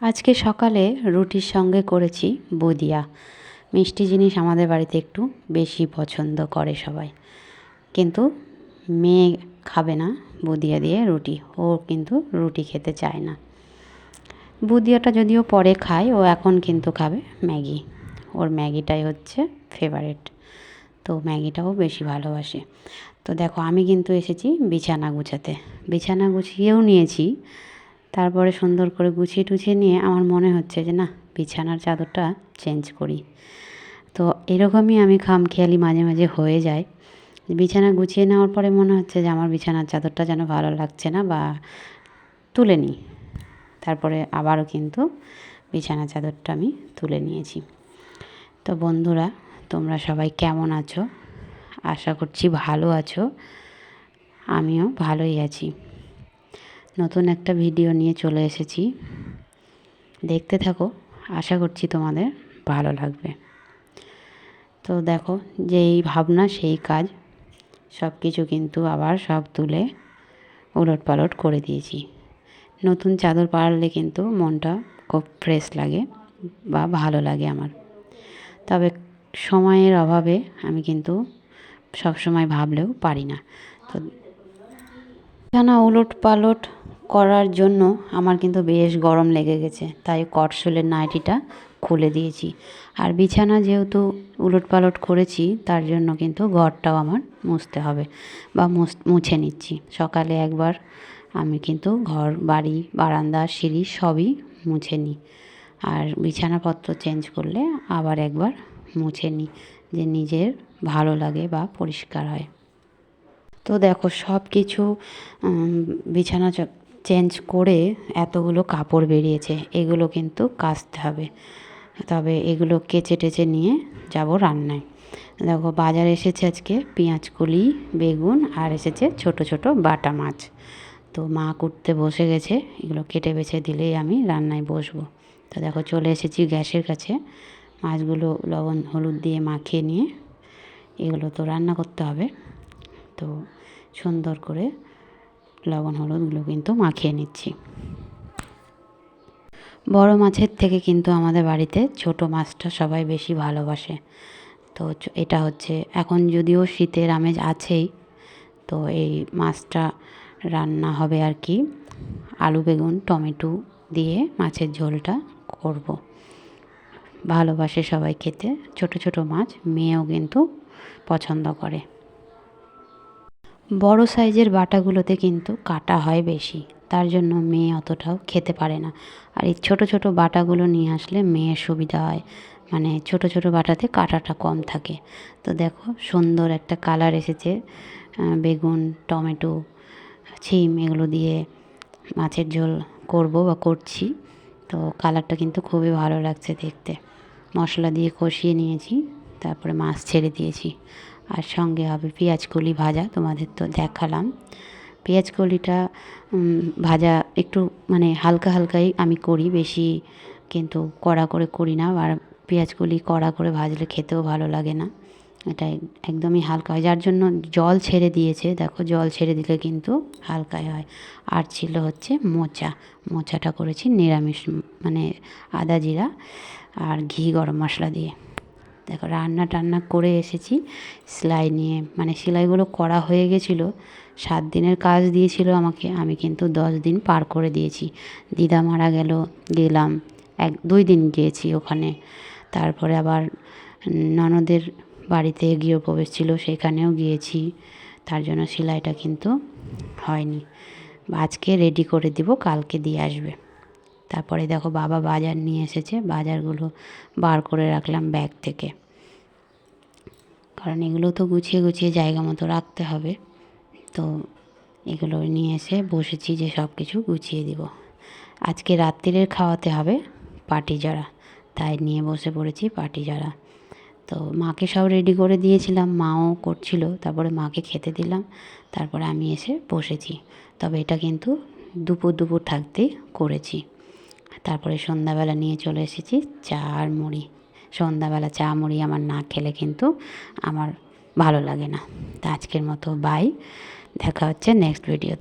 আজকে সকালে রুটির সঙ্গে করেছি বুদিয়া। মিষ্টি জিনিস আমাদের বাড়িতে একটু বেশি পছন্দ করে সবাই। কিন্তু মেয়ে খাবে না বুদিয়া দিয়ে রুটি, ও কিন্তু রুটি খেতে চায় না। বুদিয়াটা যদিও পরে খায়, ও এখন কিন্তু খাবে ম্যাগি। ওর ম্যাগিটাই হচ্ছে ফেভারেট তো ম্যাগিটাও বেশি ভালোবাসে। তো দেখো, আমি কিন্তু এসেছি বিছানা গুছাতে। বিছানা গুছিয়েও নিয়েছি। তারপরে সুন্দর করে গুছিয়ে টুছিয়ে নিয়ে আমার মনে হচ্ছে যে, না, বিছানার চাদরটা চেঞ্জ করি। তো এরকমই আমি খামখেয়ালি মাঝে মাঝে হয়ে যায়। বিছানা গুছিয়ে নেওয়ার পরে মনে হচ্ছে যে, আমার বিছানার চাদরটা যেন ভালো লাগছে না বা তুলে নিই। তারপরে আবারও কিন্তু বিছানা চাদরটা আমি তুলে নিয়েছি। তো বন্ধুরা, তোমরা সবাই কেমন আছো? আশা করছি ভালো আছো। আমিও ভালোই আছি। নতুন একটা ভিডিও নিয়ে চলে এসেছি। দেখতে থাকো, আশা করছি তোমাদের ভালো লাগবে। তো দেখো, যেই ভাবনা, সেই কাজ সব কিছু কিন্তু আবার সব তুলে উলট পালট করে দিয়েছি। নতুন চাদর পাড়লে কিন্তু মনটা খুব ফ্রেশ লাগে বা ভালো লাগে আমার। তবে সময়ের অভাবে আমি কিন্তু সব সময় ভাবলেও পারি না। তো বিছানা উলট পালট করার জন্য আমার কিন্তু বেশ গরম লেগে গেছে। তাই কটসলের নাইটিটা খুলে দিয়েছি। আর বিছানা যেহেতু উলট পালট করেছি, তার জন্য কিন্তু ঘরটাও আমার মুছতে হবে বা মুছে নিচ্ছি। সকালে একবার আমি কিন্তু ঘর, বাড়ি, বারান্দা, সিঁড়ি সবই মুছে নিই। আর বিছানাপত্র চেঞ্জ করলে আবার একবার মুছে নিই, যে নিজের ভালো লাগে বা পরিষ্কার হয়। তো দেখো সব কিছু বিছানা চেঞ্জ করে এতগুলো কাপড় বেরিয়েছে, এগুলো কিন্তু কাচতে হবে। তবে এগুলো কেচে টেচে নিয়ে যাব রান্নায়। দেখো বাজার এসেছে আজকে পেঁয়াজ কলি, বেগুন আর এসেছে ছোট ছোট বাটা মাছ। তো মা কুটতে বসে গেছে, এগুলো কেটে বেছে দিলেই আমি রান্নায় বসবো। তো দেখো চলে এসেছি গ্যাসের কাছে, মাছগুলো লবণ হলুদ দিয়ে মাখিয়ে নিয়ে এগুলো তো রান্না করতে হবে। তো সুন্দর করে লবণ হলুদগুলো কিন্তু মাখিয়ে নিচ্ছি। বড় মাছের থেকে কিন্তু আমাদের বাড়িতে ছোট মাছটা সবাই বেশি ভালোবাসে। তো এটা হচ্ছে, এখন যদিও শীতের আমেজ আছেই, তো এই মাছটা রান্না হবে আর কি, আলু, বেগুন, টমেটো দিয়ে মাছের ঝোলটা করব। ভালোবাসে সবাই খেতে, ছোট ছোট মাছ, মেয়েও কিন্তু পছন্দ করে। বড় সাইজের বাটাগুলোতে কিন্তু কাটা হয় বেশি। তার জন্য মেয়ে অতটাও খেতে পারে না। আর এই ছোটো ছোটো বাটাগুলো নিয়ে আসলে মেয়ের সুবিধা হয়। মানে ছোট ছোট বাটাতে কাটাটা কম থাকে। তো দেখো, সুন্দর একটা কালার এসেছে। বেগুন, টমেটো, ছিম এগুলো দিয়ে মাছের ঝোল করব বা করছি। তো কালারটা কিন্তু খুবই ভালো লাগছে দেখতে। মশলা দিয়ে কষিয়ে নিয়েছি, তারপরে মাছ ছেড়ে দিয়েছি। আর সঙ্গে হবে পেঁয়াজ কলি ভাজা, তোমাদের তো দেখালাম। পেঁয়াজ কলিটা ভাজা একটু মানে হালকা হালকাই আমি করি, বেশি কিন্তু কড়া করে করি না। আর পেঁয়াজ কলি কড়া করে ভাজলে খেতেও ভালো লাগে না। এটা একদমই হালকা হয়। যার জন্য জল ছেড়ে দিয়েছে। দেখো, জল ছেড়ে দিলে কিন্তু হালকাই হয়। আর ছিল হচ্ছে মোচা। মোচাটা করেছি নিরামিষ মানে আদা জিরা আর ঘি গরম মশলা দিয়ে। দেখো, রান্না টান্না করে এসেছি। সেলাই নিয়ে মানে সেলাইগুলো করা হয়ে গেছিল। সাত দিনের কাজ দিয়েছিল আমাকে, আমি কিন্তু দশ দিন পার করে দিয়েছি। দিদা মারা গেল, গেলাম। এক, দুই দিন গিয়েছি ওখানে। তারপরে আবার ননদের বাড়িতে গৃহপ্রবেশ ছিল, সেখানেও গিয়েছি। তার জন্য সেলাইটা কিন্তু হয়নি। আজকে রেডি করে দিব, কালকে দিয়ে আসবে। তারপরে দেখো বাবা বাজার নিয়ে এসেছে। বাজারগুলো বার করে রাখলাম ব্যাগ থেকে। কারণ এগুলো তো গুছিয়ে গুছিয়ে জায়গা মতো রাখতে হবে। তো এগুলো নিয়ে এসে বসেছি যে সব কিছু গুছিয়ে দিব। আজকে রাত্রিরের খাওয়াতে হবে পাটি জড়া। তাই নিয়ে বসে পড়েছি পাটি জড়া। তো মাকে সব রেডি করে দিয়েছিলাম, মাও করছিল, তারপরে মাকে খেতে দিলাম, তারপরে আমি এসে বসেছি। তবে এটা কিন্তু দুপুর দুপুর থাকতেই করেছি। তারপরে সন্ধ্যাবেলা নিয়ে চলে এসেছি চা আর মুড়ি। সন্ধ্যাবেলা চা মুড়ি আমার না খেলে কিন্তু আমার ভালো লাগে না। তা আজকের মতো বাই দেখা হচ্ছে নেক্সট ভিডিও